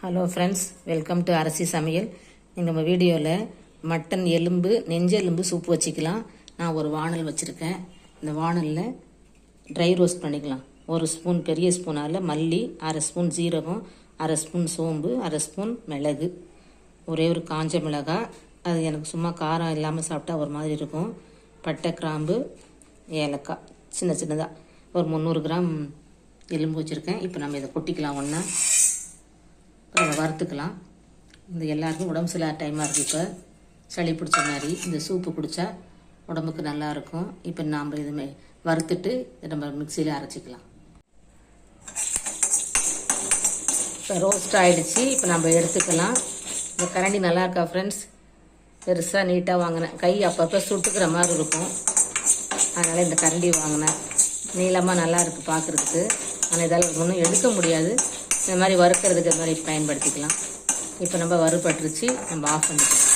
Hello friends welcome to Arasi Samayal இந்த நம்ம வீடியோவில் மட்டன் எலும்பு நெஞ்செலும்பு சூப்பு வச்சுக்கலாம். நான் ஒரு வாணல் வச்சுருக்கேன். இந்த வாணலில் ட்ரை ரோஸ்ட் பண்ணிக்கலாம். ஒரு ஸ்பூன் பெரிய ஸ்பூனால் மல்லி அரை ஸ்பூன் ஜீரகம் அரை ஸ்பூன் சோம்பு அரை ஸ்பூன் மிளகு. ஒரே ஒரு காஞ்ச மிளகாய் அது எனக்கு சும்மா காரம் இல்லாமல் சாப்பிட்டா ஒரு மாதிரி இருக்கும். பட்டை கிராம்பு ஏலக்காய். சின்ன சின்னதாக ஒரு முந்நூறு கிராம் எலும்பு வச்சுருக்கேன். இப்போ நம்ம இதை கொட்டிக்கலாம் ஒன்றா அதை வறுத்துக்கலாம். இந்த எல்லாருக்கும் உடம்பு சரியில்லாத டைமாக இருக்குது இப்போ. சளி பிடிச்ச மாதிரி இந்த சூப்பு குடித்தா உடம்புக்கு நல்லா இருக்கும். இப்போ நாம் இதுமே வறுத்துட்டு நம்ம மிக்சியில் அரைச்சிக்கலாம். இப்போ ரோஸ்ட் ஆகிடுச்சு இப்போ நம்ம எடுத்துக்கலாம். இந்த கரண்டி நல்லா இருக்கா ஃப்ரெண்ட்ஸ் பெருசாக நீட்டாக வாங்கினேன். கை அப்பப்போ சுட்டுக்கிற மாதிரி இருக்கும். அதனால் இந்த கரண்டி வாங்கினேன். நீளமாக நல்லா இருக்குது பார்க்குறதுக்கு ஆனால் இதால் ஒன்றும் எடுக்க முடியாது. இந்த மாதிரி வறுக்கிறதுக்கு இந்த மாதிரி பயன்படுத்திக்கலாம். இப்போ நம்ம வறுபட்டுருச்சு நம்ம ஆஃப் பண்ணிக்கலாம்.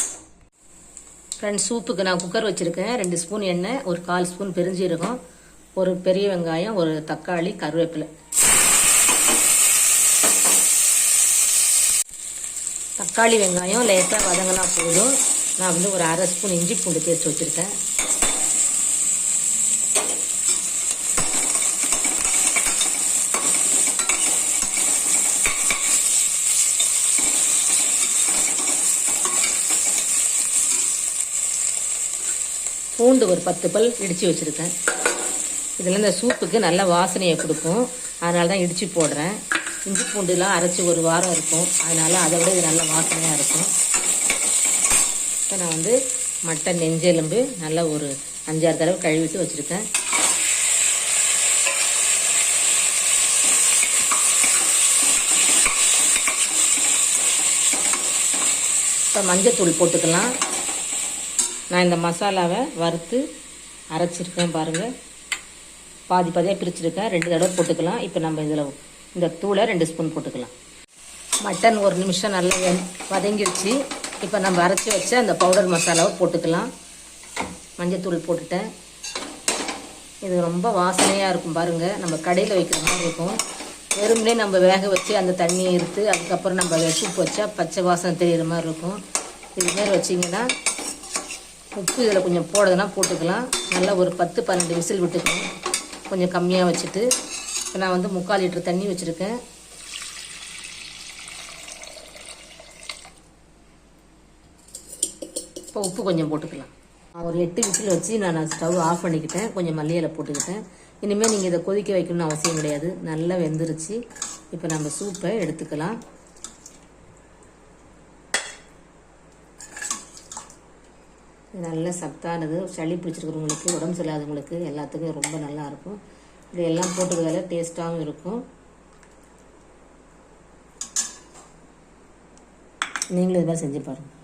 ஃப்ரெண்ட்ஸ் சூப்புக்கு நான் குக்கர் வச்சுருக்கேன். ரெண்டு ஸ்பூன் எண்ணெய் ஒரு கால் ஸ்பூன் பெருஞ்சீரகம் ஒரு பெரிய வெங்காயம் ஒரு தக்காளி கருவேப்பிலை. தக்காளி வெங்காயம் லேசாக வதங்கினா போதும். நான் வந்து ஒரு அரை ஸ்பூன் இஞ்சி பூண்டு தேய்ச்சி வச்சுருக்கேன். பூண்டு ஒரு பத்து பல் இடித்து வச்சுருக்கேன். இதில் இந்த சூப்புக்கு நல்ல வாசனையை கொடுக்கும். அதனால தான் இடித்து போடுறேன். இஞ்சி பூண்டுலாம் அரைச்சி ஒரு வாரம் இருக்கும். அதனால் அதை விட இது நல்ல வாசனையாக இருக்கும். இப்போ நான் வந்து மட்டன் நெஞ்செலும்பு நல்லா ஒரு அஞ்சாறு தடவை கழுவிட்டு வச்சுருக்கேன். இப்போ மஞ்சத்தூள் போட்டுக்கலாம். நான் இந்த மசாலாவை வறுத்து அரைச்சிருக்கேன் பாருங்கள் பாதி பாதியாக பிரிச்சிருக்கேன். ரெண்டு தடவை போட்டுக்கலாம். இப்போ நம்ம இதில் இந்த தூளை ரெண்டு ஸ்பூன் போட்டுக்கலாம். மட்டன் ஒரு நிமிஷம் நல்லா வதங்கிடுச்சு இப்போ நம்ம அரைச்சி வச்ச அந்த பவுடர் மசாலாவை போட்டுக்கலாம். மஞ்சத்தூள் போட்டுட்டேன். இது ரொம்ப வாசனையாக இருக்கும் பாருங்கள் நம்ம கடையில் வைக்கிற மாதிரி இருக்கும். வெறுமனே நம்ம வேக வச்சு அந்த தண்ணியை எடுத்து அதுக்கப்புறம் நம்ம சூப் வச்சா பச்சை வாசனை தெரிகிற மாதிரி இருக்கும். இதுமாரி வச்சிங்கன்னா உப்பு இதில் கொஞ்சம் போடுறதுனா போட்டுக்கலாம். நல்லா ஒரு பத்து பன்னெண்டு விசில் விட்டுக்கணும். கொஞ்சம் கம்மியாக வச்சுட்டு. இப்போ நான் வந்து முக்கால் லிட்டர் தண்ணி வச்சுருக்கேன். இப்போ உப்பு கொஞ்சம் போட்டுக்கலாம். ஒரு எட்டு விசில் வச்சு நான் ஸ்டவ் ஆஃப் பண்ணிக்கிட்டேன். கொஞ்சம் மல்லியில் போட்டுக்கிட்டேன். இனிமேல் நீங்கள் இதை கொதிக்க வைக்கணும்னு அவசியம் கிடையாது. நல்லா வெந்துருச்சு. இப்போ நம்ம சூப்பை எடுத்துக்கலாம். இது நல்ல சத்தானது சளி பிடிச்சிருக்கிறவங்களுக்கு உடம்பு சரியில்லாதவங்களுக்கு எல்லாத்துக்கும் ரொம்ப நல்லா இருக்கும். இது எல்லாம் போட்டுக்கிறதால டேஸ்ட்டாகவும் இருக்கும். நீங்களும் இது மாதிரி செஞ்சு பாருங்கள்